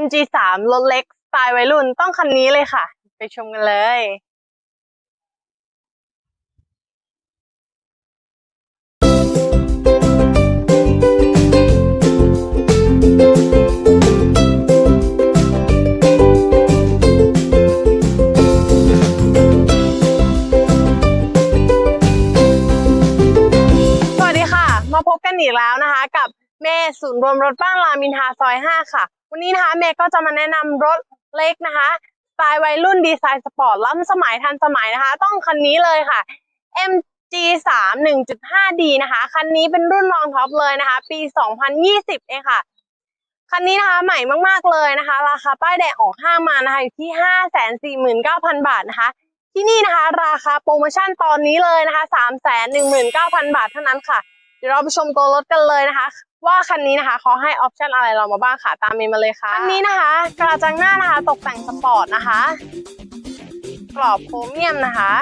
MG3 รถเล็กสไตล์วัยรุ่นต้องคันนี้เลยค่ะ ไปชมกันเลย สวัสดีค่ะ มาพบกันอีกแล้วนะคะ กับเมย์ศูนย์รวมรถบ้านรามินทาซอย 5 ค่ะ วันนี้นะคะเมย์ก็จะมาแนะนำรถเล็กนะคะสไตล์วัยรุ่นดีไซน์สปอร์ตล้ำสมัยทันสมัยนะคะ ต้องคันนี้เลยค่ะ MG3 1.5D นะคะ คันนี้เป็นรุ่นรองท็อปเลยนะคะ ปี 2020 เองค่ะ คันนี้นะคะใหม่มากๆเลยนะคะ ราคาป้ายแดงออกห้างมานะคะอยู่ที่ 549,000 บาทนะคะ ที่นี่นะคะ ราคาโปรโมชั่นตอนนี้เลยนะคะ 319,000 บาทเท่านั้นค่ะ ดี๋ยวเราไปชมตัวรถกันเลยนะคะ ว่าคันนี้นะคะเขาให้ออปชันอะไรเรามาบ้างค่ะ ตามมย์มาเลยค่ะ คันนี้นะคะ กระจังหน้านะคะ ตกแต่งสปอร์ตนะคะ กรอบโครเมียมนะคะ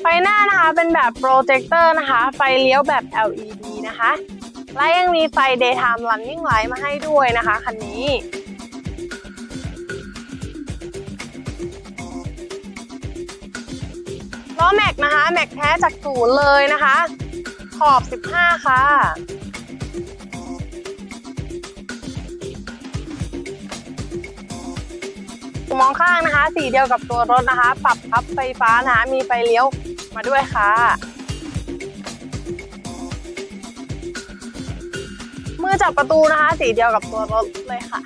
ไฟหน้านะคะเป็นแบบโปรเจคเตอร์นะคะ ไฟเลี้ยวแบบ LED นะคะ และยังมีไฟ daytime running light มาให้ด้วยนะคะคันนี้ ล้อแม็กนะคะ แม็กแท้จากศูนย์เลยนะคะ ขอบ 15 ค่ะมองข้างนะคะ สีเดียวกับตัวรถนะคะ ปรับพับไฟฟ้านะคะ มีไฟเลี้ยวมาด้วยค่ะ มือจับประตูนะคะ สีเดียวกับตัวรถเลยค่ะ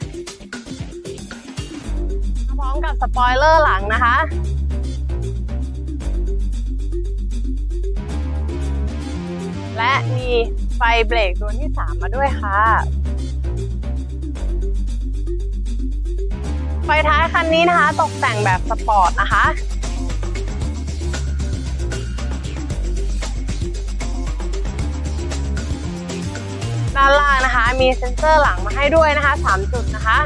พร้อมกับสปอยเลอร์หลังนะคะ และมีไฟเบรกตัวที่ 3 มาด้วยค่ะ ไฟท้ายคันนี้นะคะ ตกแต่งแบบสปอร์ตนะคะด้านล่างนะคะ มีเซ็นเซอร์หลังมาให้ด้วยนะคะ 3 จุดนะคะ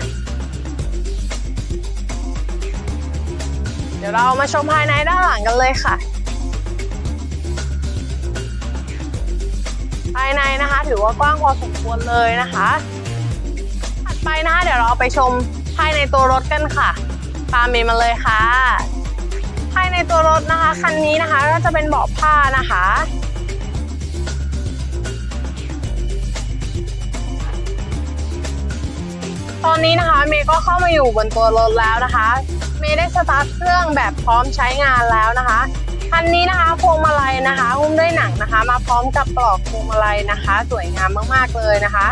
เดี๋ยวเรามาชมภายในด้านหลังกันเลยค่ะ ถือว่ากว้างพอสมควรเลยนะคะ ถัดไปนะคะเดี๋ยวเราไปชมภายในตัวรถกันค่ะตามเมย์มาเลยค่ะ ภายในตัวรถนะคะคันนี้นะคะก็จะเป็นเบาะผ้านะคะตอนนี้นะคะเมย์ก็เข้ามาอยู่บนตัวรถแล้วนะคะ เมย์ได้สตาร์ทเครื่องแบบพร้อมใช้งานแล้วนะคะ คันนี้นะคะพวงมาลัยนะคะหุ้มด้วยหนังนะคะ มาพร้อมกับปลอกพวงมาลัยนะคะ สวยงามมากๆเลยนะคะ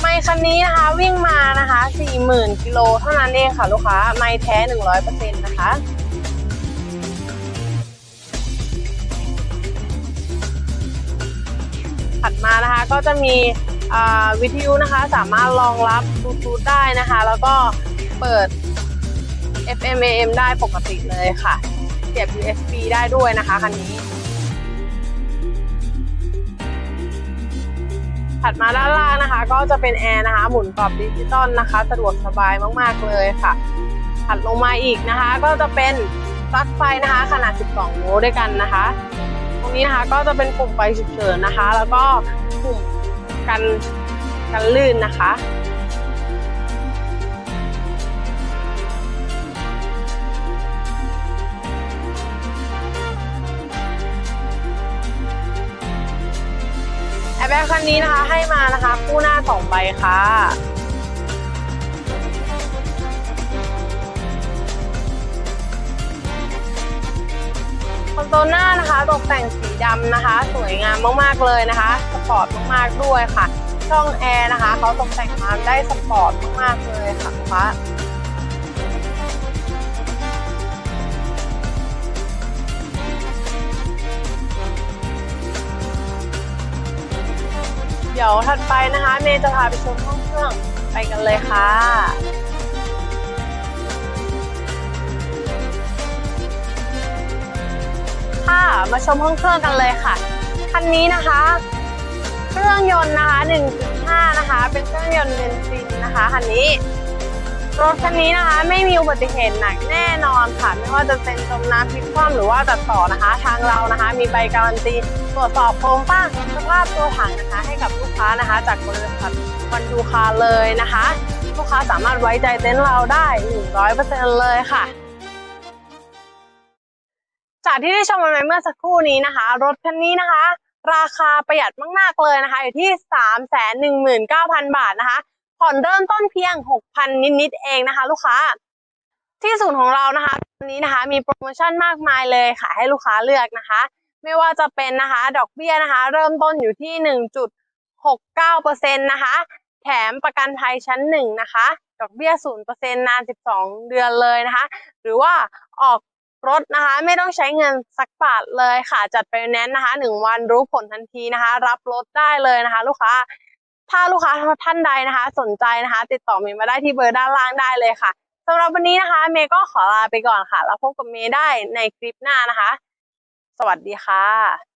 ไมค์คันนี้นะคะวิ่งมานะคะ 40,000กิโลเท่านั้นเองค่ะลูกค้า ไมค์แท้ 100%นะคะ ถัดมานะคะก็จะมีวิทยุนะคะสามารถรองรับบลูทูธได้นะคะ แล้วก็ เปิด FM AM ได้ปกติเลยค่ะเสียบ USB ได้ด้วยนะคะคันนี้ ถัดมาด้านล่างนะคะ ก็จะเป็นแอร์นะคะ หมุนกรอบดิจิตอลนะคะ สะดวกสบายมากๆเลยค่ะ ถัดลงมาอีกนะคะ ก็จะเป็นปลั๊กไฟนะคะ ขนาด 12 โวลต์ด้วยกันนะคะ ตรงนี้นะคะก็จะเป็นปุ่มไฟฉุกเฉินนะคะ แล้วก็ปุ่มกันกันลื่นนะคะ แอร์แบ็กคันนี้นะคะให้มานะคะ คู่หน้าสองใบค่ะคอนโซลหน้านะคะตกแต่งสีดำนะคะ สวยงามมากๆเลยนะคะสปอร์ตมากๆด้วยค่ะ ช่องแอร์นะคะเขาตกแต่งมาได้สปอร์ตมากๆเลยค่ะ เดี๋ยวถัดไปนะคะ เมย์จะพาไปชมห้องเครื่องไปกันเลยค่ะค่ะมาชมห้องเครื่องกันเลยค่ะคันนี้นะคะ เครื่องยนต์นะคะ 1.5 นะคะ เป็นเครื่องยนต์เบนซินนะคะคันนี้ รถคันนี้นะคะไม่มีอุบัติเหตุหนักแน่นอนค่ะ ไม่ว่าจะเป็นจมน้ำพลิกคว่ำหรือว่าตัดต่อนะคะ ทางเรานะคะ มีใบการันตีตรวจสอบโครงสร้างสภาพตัวถังนะคะ ให้กับลูกค้านะคะ จากบริษัทวันดูคาเลยนะคะ ลูกค้าสามารถไว้ใจเต็นท์เราได้ 100%เลยค่ะจากที่ได้ชมกันไปเมื่อสักครู่นี้นะคะ รถคันนี้นะคะ ราคาประหยัดมากๆเลยนะคะ อยู่ที่ 3 1 9 0 0 0 บาทนะคะ ผ่อนเริ่มต้นเพียง 6,000 นิดๆเองนะคะ ลูกค้า ที่ศูนย์ของเรานะคะวันนี้นะคะ มีโปรโมชั่นมากมายเลยค่ะให้ลูกค้าเลือกนะคะ ไม่ว่าจะเป็นนะคะ ดอกเบี้ยนะคะ เริ่มต้นอยู่ที่ 1.69%นะคะ แถมประกันภัยชั้นหนึ่งนะคะ ดอกเบี้ย 0%นาน 12 เดือนเลยนะคะ หรือว่าออกรถนะคะไม่ต้องใช้เงินสักบาทเลยค่ะ จัดไปแนนซ์นะคะ 1 วันรู้ผลทันทีนะคะ รับรถได้เลยนะคะ ลูกค้า ถ้าลูกค้าท่านใดนะคะ สนใจนะคะ ติดต่อเมย์มาได้ที่เบอร์ด้านล่างได้เลยค่ะสำหรับวันนี้นะคะ เมย์ก็ขอลาไปก่อนค่ะ แล้วพบกับเมย์ได้ในคลิปหน้านะคะ สวัสดีค่ะ